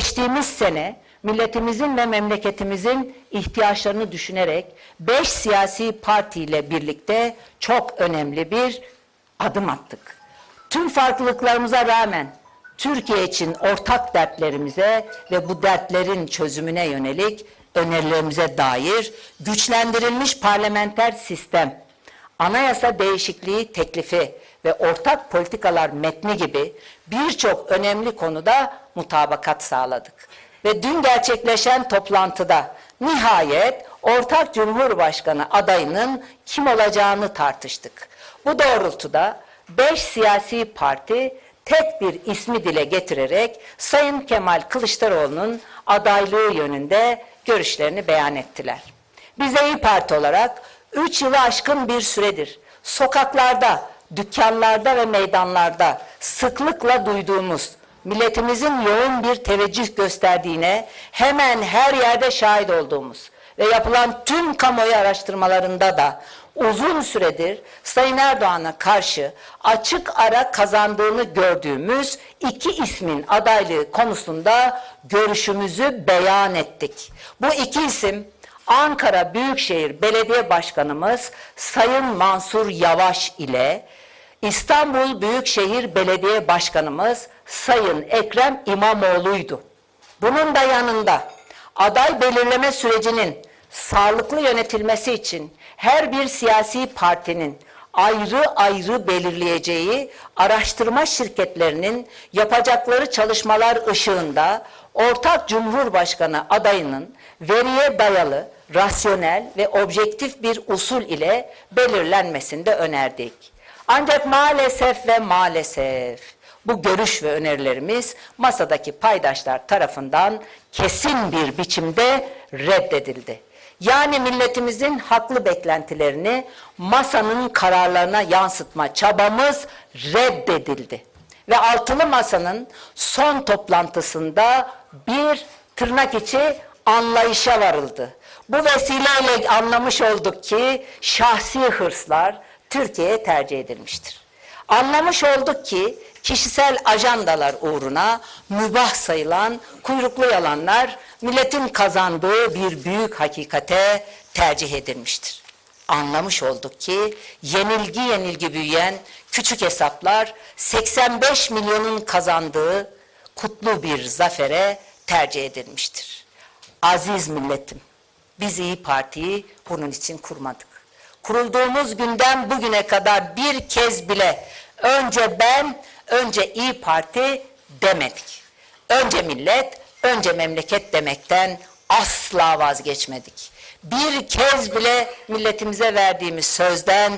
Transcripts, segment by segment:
geçtiğimiz sene milletimizin ve memleketimizin ihtiyaçlarını düşünerek beş siyasi partiyle birlikte çok önemli bir adım attık. Tüm farklılıklarımıza rağmen Türkiye için ortak dertlerimize ve bu dertlerin çözümüne yönelik önerilerimize dair güçlendirilmiş parlamenter sistem, anayasa değişikliği teklifi ve ortak politikalar metni gibi birçok önemli konuda mutabakat sağladık. Ve dün gerçekleşen toplantıda nihayet ortak Cumhurbaşkanı adayının kim olacağını tartıştık. Bu doğrultuda beş siyasi parti tek bir ismi dile getirerek Sayın Kemal Kılıçdaroğlu'nun adaylığı yönünde görüşlerini beyan ettiler. Biz de İYİ Parti olarak 3 yılı aşkın bir süredir sokaklarda, dükkanlarda ve meydanlarda sıklıkla duyduğumuz milletimizin yoğun bir teveccüh gösterdiğine hemen her yerde şahit olduğumuz ve yapılan tüm kamuoyu araştırmalarında da uzun süredir Sayın Erdoğan'a karşı açık ara kazandığını gördüğümüz iki ismin adaylığı konusunda görüşümüzü beyan ettik. Bu iki isim Ankara Büyükşehir Belediye Başkanımız Sayın Mansur Yavaş ile İstanbul Büyükşehir Belediye Başkanımız Sayın Ekrem İmamoğlu'ydu. Bunun da yanında aday belirleme sürecinin sağlıklı yönetilmesi için her bir siyasi partinin ayrı ayrı belirleyeceği araştırma şirketlerinin yapacakları çalışmalar ışığında ortak Cumhurbaşkanı adayının veriye dayalı, rasyonel ve objektif bir usul ile belirlenmesini de önerdik. Ancak maalesef ve maalesef bu görüş ve önerilerimiz masadaki paydaşlar tarafından kesin bir biçimde reddedildi. Yani milletimizin haklı beklentilerini masanın kararlarına yansıtma çabamız reddedildi. Ve altılı masanın son toplantısında bir tırnak içi anlayışa varıldı. Bu vesileyle anlamış olduk ki şahsi hırslar Türkiye'ye tercih edilmiştir. Anlamış olduk ki kişisel ajandalar uğruna mübah sayılan kuyruklu yalanlar milletin kazandığı bir büyük hakikate tercih edilmiştir. Anlamış olduk ki yenilgi yenilgi büyüyen küçük hesaplar 85 milyonun kazandığı kutlu bir zafere tercih edilmiştir. Aziz milletim, biz İyi Parti'yi bunun için kurmadık. Kurulduğumuz günden bugüne kadar bir kez bile önce ben, önce İyi Parti demedik. Önce millet, önce memleket demekten asla vazgeçmedik. Bir kez bile milletimize verdiğimiz sözden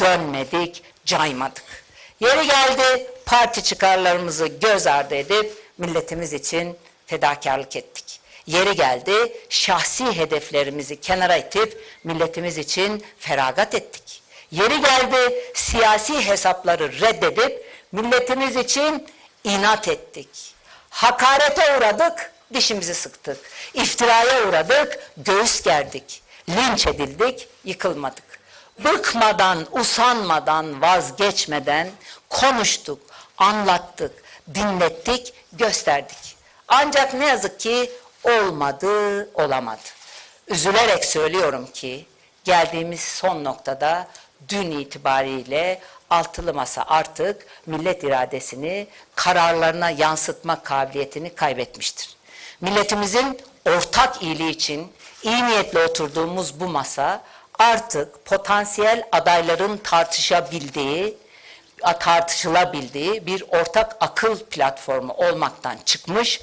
dönmedik, caymadık. Yeri geldi parti çıkarlarımızı göz ardı edip milletimiz için fedakarlık ettik. Yeri geldi şahsi hedeflerimizi kenara itip milletimiz için feragat ettik. Yeri geldi siyasi hesapları reddedip milletimiz için inat ettik. Hakarete uğradık, dişimizi sıktık. İftiraya uğradık, göğüs gerdik. Linç edildik, yıkılmadık. Bıkmadan, usanmadan, vazgeçmeden konuştuk, anlattık, dinlettik, gösterdik. Ancak ne yazık ki olmadı, olamadı. Üzülerek söylüyorum ki geldiğimiz son noktada dün itibariyle altılı masa artık millet iradesini kararlarına yansıtma kabiliyetini kaybetmiştir. Milletimizin ortak iyiliği için iyi niyetle oturduğumuz bu masa artık potansiyel adayların tartışabildiği, tartışılabildiği bir ortak akıl platformu olmaktan çıkmış,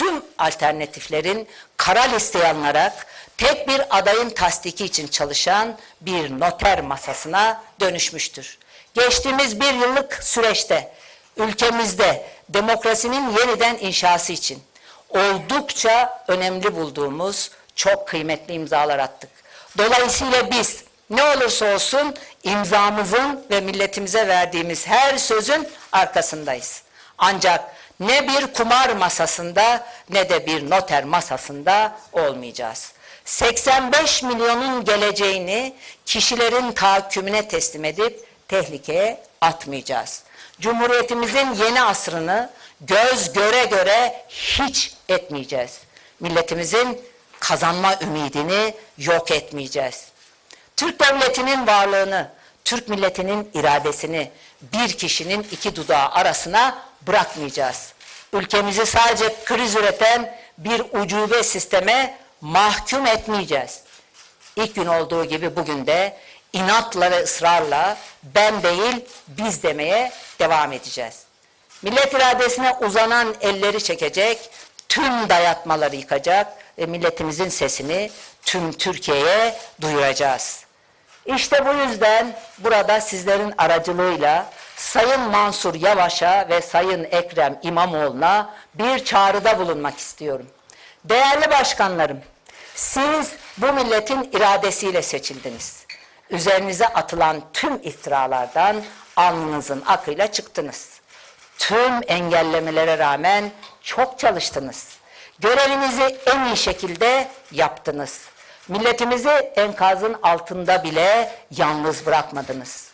tüm alternatiflerin kara listeye alınarak tek bir adayın tasdiki için çalışan bir noter masasına dönüşmüştür. Geçtiğimiz bir yıllık süreçte ülkemizde demokrasinin yeniden inşası için oldukça önemli bulduğumuz çok kıymetli imzalar attık. Dolayısıyla biz ne olursa olsun imzamızın ve milletimize verdiğimiz her sözün arkasındayız. Ancak ne bir kumar masasında ne de bir noter masasında olmayacağız. 85 milyonun geleceğini kişilerin tahakkümüne teslim edip tehlikeye atmayacağız. Cumhuriyetimizin yeni asrını göz göre göre hiç etmeyeceğiz. Milletimizin kazanma ümidini yok etmeyeceğiz. Türk devletinin varlığını, Türk milletinin iradesini bir kişinin iki dudağı arasına bırakmayacağız. Ülkemizi sadece kriz üreten bir ucube sisteme mahkum etmeyeceğiz. İlk gün olduğu gibi bugün de inatla ve ısrarla ben değil biz demeye devam edeceğiz. Millet iradesine uzanan elleri çekecek, tüm dayatmaları yıkacak ve milletimizin sesini tüm Türkiye'ye duyuracağız. İşte bu yüzden burada sizlerin aracılığıyla Sayın Mansur Yavaş'a ve Sayın Ekrem İmamoğlu'na bir çağrıda bulunmak istiyorum. Değerli başkanlarım, siz bu milletin iradesiyle seçildiniz. Üzerinize atılan tüm iftiralardan alnınızın akıyla çıktınız. Tüm engellemelere rağmen çok çalıştınız. Görevinizi en iyi şekilde yaptınız. Milletimizi enkazın altında bile yalnız bırakmadınız.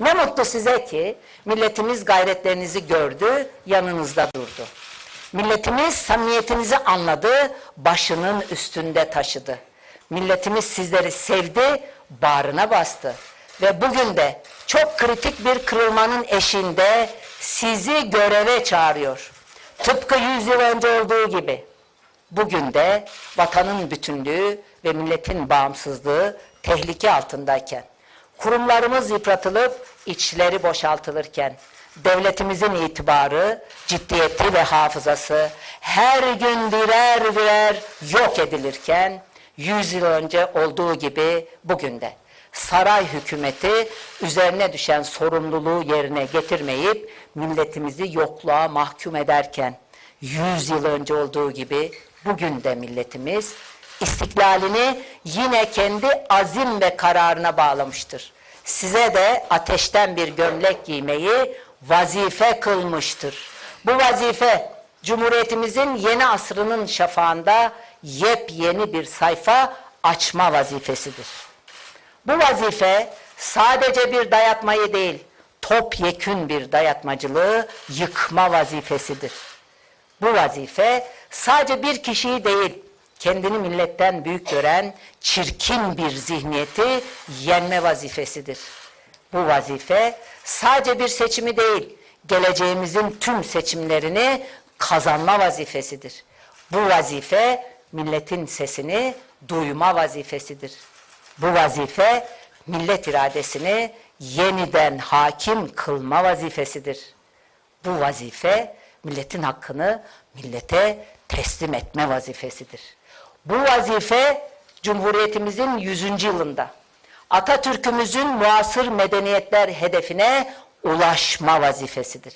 Ne mutlu size ki milletimiz gayretlerinizi gördü, yanınızda durdu. Milletimiz samimiyetinizi anladı, başının üstünde taşıdı. Milletimiz sizleri sevdi, bağrına bastı. Ve bugün de çok kritik bir kırılmanın eşiğinde sizi göreve çağırıyor. Tıpkı yüz yıl önce olduğu gibi. Bugün de vatanın bütünlüğü ve milletin bağımsızlığı tehlike altındayken, kurumlarımız yıpratılıp içleri boşaltılırken, devletimizin itibarı, ciddiyeti ve hafızası her gün birer birer yok edilirken, yüz yıl önce olduğu gibi bugün de saray hükümeti üzerine düşen sorumluluğu yerine getirmeyip milletimizi yokluğa mahkum ederken, yüz yıl önce olduğu gibi bugün de milletimiz istiklalini yine kendi azim ve kararına bağlamıştır. Size de ateşten bir gömlek giymeyi vazife kılmıştır. Bu vazife Cumhuriyetimizin yeni asrının şafağında yepyeni bir sayfa açma vazifesidir. Bu vazife sadece bir dayatmayı değil, topyekün bir dayatmacılığı yıkma vazifesidir. Bu vazife sadece bir kişiyi değil, kendini milletten büyük gören çirkin bir zihniyeti yenme vazifesidir. Bu vazife sadece bir seçimi değil, geleceğimizin tüm seçimlerini kazanma vazifesidir. Bu vazife milletin sesini duyma vazifesidir. Bu vazife millet iradesini yeniden hakim kılma vazifesidir. Bu vazife milletin hakkını millete teslim etme vazifesidir. Bu vazife Cumhuriyetimizin 100. yılında Atatürk'ümüzün muasır medeniyetler hedefine ulaşma vazifesidir.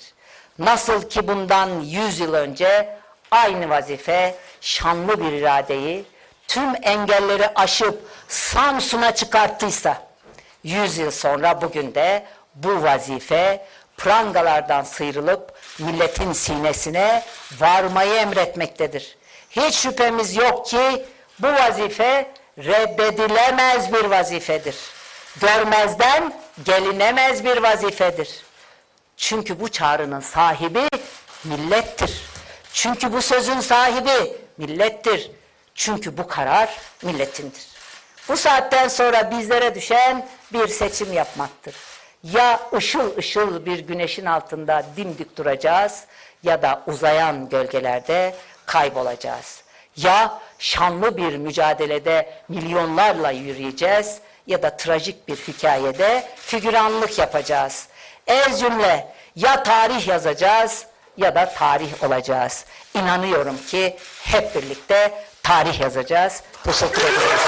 Nasıl ki bundan 100 yıl önce aynı vazife şanlı bir iradeyi tüm engelleri aşıp Samsun'a çıkarttıysa 100 yıl sonra bugün de bu vazife prangalardan sıyrılıp milletin sinesine varmayı emretmektedir. Hiç şüphemiz yok ki bu vazife reddedilemez bir vazifedir. Görmezden gelinemez bir vazifedir. Çünkü bu çağrının sahibi millettir. Çünkü bu sözün sahibi millettir. Çünkü bu karar milletindir. Bu saatten sonra bizlere düşen bir seçim yapmaktır. Ya ışıl ışıl bir güneşin altında dimdik duracağız ya da uzayan gölgelerde kaybolacağız. Ya şanlı bir mücadelede milyonlarla yürüyeceğiz ya da trajik bir hikayede figüranlık yapacağız. Ez cümle ya tarih yazacağız ya da tarih olacağız. İnanıyorum ki hep birlikte tarih yazacağız. Teşekkür ederim.